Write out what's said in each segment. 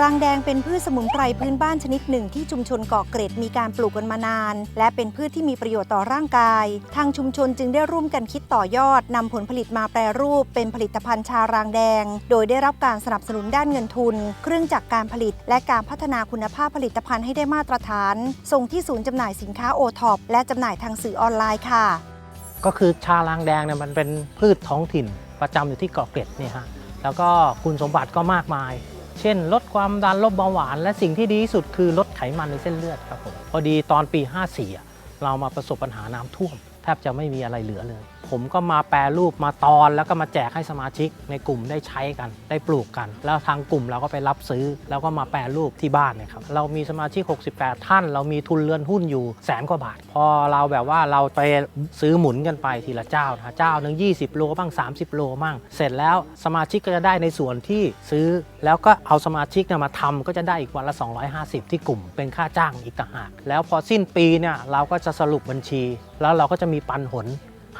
รางแดงเป็นพืชสมุนไพรพื้นบ้านชนิดหนึ่งที่ชุมชนเกาะเกร็ดมีการปลูกกันมานาน และเป็นพืชที่มีประโยชน์ต่อร่างกาย ทางชุมชนจึงได้ร่วมกันคิดต่อยอดนำผลผลิตมาแปรรูป เป็นผลิตภัณฑ์ชารางแดง โดยได้รับการสนับสนุนด้านเงินทุน เครื่องจักรการผลิต และการพัฒนาคุณภาพผลิตภัณฑ์ให้ได้มาตรฐาน ส่งที่ศูนย์จำหน่ายสินค้าโอท็อปและจำหน่ายทางสื่อออนไลน์ค่ะ ก็คือชาลางแดงเนี่ยมันเป็นพืชท้องถิ่นประจำอยู่ที่เกาะเกร็ดเนี่ยฮะ แล้วก็คุณสมบัติก็มากมาย เช่น ลดความดันลดเบาหวาน และสิ่งที่ดีที่สุดคือลดไขมันในเส้นเลือดครับผมพอดีตอนปี 54 เรามาประสบปัญหาน้ำท่วม แทบจะไม่มีอะไรเหลือเลย ผมก็มาแปรรูปมาตอนแล้วก็มาแจกให้สมาชิกในกลุ่มได้ใช้กัน ได้ปลูกกัน แล้วทางกลุ่มเราก็ไปรับซื้อ แล้วก็มาแปรรูปที่บ้านเนี่ยครับเรามีสมาชิก 68 ท่าน เรามีทุนเรือนหุ้นอยู่แสนกว่าบาท พอเราแบบว่าเราไปซื้อหมุนกันไปทีละเจ้านะเจ้าหนึ่ง20 โลบ้าง 30 โลบ้างเสร็จแล้วสมาชิกก็จะได้ในส่วนที่ซื้อแล้วก็เอาสมาชิกเนี่ยมาทำก็จะได้อีกวันละ 250 ที่กลุ่มเป็นค่าจ้างอีกต่างหากแล้วพอสิ้นปีเนี่ยเราก็จะสรุปบัญชี แล้วเราก็จะมีปันผล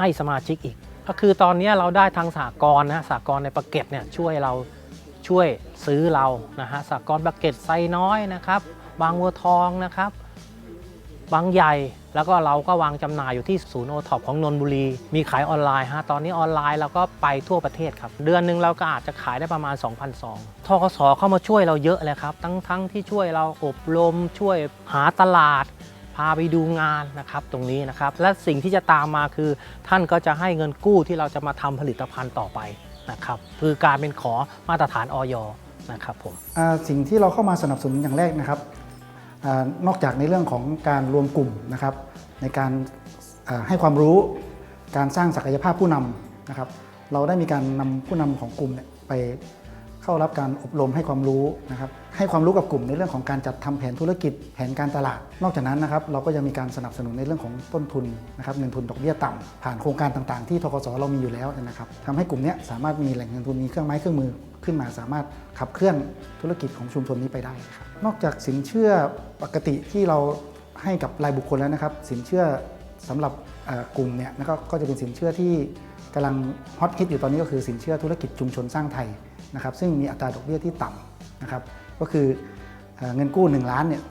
ให้สมาชิกอีก ก็คือตอนนี้เราได้ทางสากลนะสากลในประเก็ตเนี่ยช่วยเราช่วยซื้อเรานะฮะสากลประเก็ตไซน้อยนะครับบางวัวทองนะครับบางใหญ่แล้วก็เราก็วางจำหน่ายอยู่ที่ศูนย์โอท็อปของนนทบุรี มีขายออนไลน์ฮะตอนนี้ออนไลน์เราก็ไปทั่วประเทศครับ เดือนหนึ่งเราก็อาจจะขายได้ประมาณ 2,000ซองทกสเข้ามาช่วยเราเยอะเลยครับ ทั้งทั้งที่ช่วยเราอบรมช่วยหาตลาดาไปดูงานนะครับตรงนี้นะครับ และสิ่งที่จะตามมาคือ ท่านก็จะให้เงินกู้ที่เราจะมาทำผลิตภัณฑ์ต่อไปนะครับคือการเป็นขอมาตรฐานออยนะครับผมสิ่งที่เราเข้ามาสนับสนุนอย่างแรกนะครับอนอกจากในเรื่องของการรวมกลุ่มนะครับ ในการให้ความรู้การสร้างศักยภาพผู้นำนะครับ เราได้มีการนำผู้นำของกลุ่มเนี่ยไป เข้ารับการอบรมให้ความรู้นะครับให้ความรู้กับกลุ่มในเรื่องของการจัดทำแผนธุรกิจแผนการตลาด นอกจากนั้นนะครับเราก็ยังมีการสนับสนุนในเรื่องของต้นทุนนะครับเงินทุนดอกเบี้ยต่ำผ่านโครงการต่างๆ ที่ทกสเรามีอยู่แล้วนะครับทำให้กลุ่มนี้สามารถมีแหล่งเงินทุนมีเครื่องไม้เครื่องมือขึ้นมาสามารถขับเคลื่อนธุรกิจของชุมชนนี้ไปได้ครับนอกจากสินเชื่อปกติที่เราให้กับรายบุคคลแล้วนะครับ สินเชื่อสำหรับกลุ่มเนี่ยก็จะเป็นสินเชื่อที่กำลังฮอตฮิตอยู่ตอนนี้ก็คือสินเชื่อธุรกิจชุมชนสร้างไทย นะครับซึ่งมีอัตราดอกเบี้ยที่ต่ำนะครับก็คือเอเงินกู้ 1 ล้านเนี่ย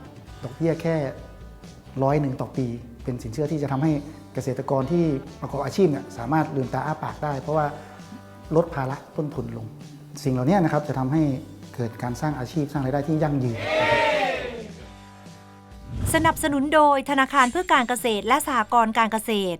ดอกเบี้ยแค่ร้อยหนึ่งต่อปี เป็นสินเชื่อที่จะทำให้เกษตรกรที่ประกอบอาชีพเนี่ยสามารถลืมตาอ้าปากได้ เพราะว่าลดภาระต้นทุนลง สิ่งเหล่านี้นะครับจะทำให้เกิดการสร้างอาชีพสร้างรายได้ที่ยั่งยืนสนับสนุนโดยธนาคารเพื่อการเกษตรและสหกรณ์การเกษตร